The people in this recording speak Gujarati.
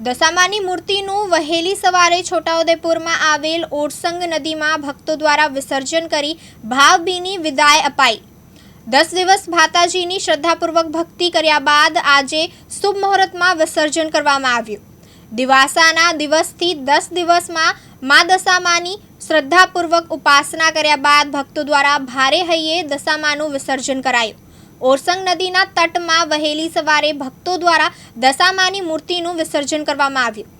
દશામાની મૂર્તિનું વહેલી સવારે છોટાઉદેપુરમાં આવેલ ઓરસંગ નદીમાં ભક્તો દ્વારા વિસર્જન કરી ભાવભીની વિદાય અપાઈ. દસ દિવસ માતાજીની શ્રદ્ધાપૂર્વક ભક્તિ કર્યા બાદ આજે શુભ મુહૂર્તમાં વિસર્જન કરવામાં આવ્યું. દિવાસાના દિવસથી દસ દિવસમાં મા દશામાની શ્રદ્ધાપૂર્વક ઉપાસના કર્યા બાદ ભક્તો દ્વારા ભારે હૈયે દશામાનું વિસર્જન કરાયું. ઓરસંગ નદીના તટમાં વહેલી સવારે ભક્તો દ્વારા દશામાની મૂર્તિનું વિસર્જન કરવામાં આવ્યું.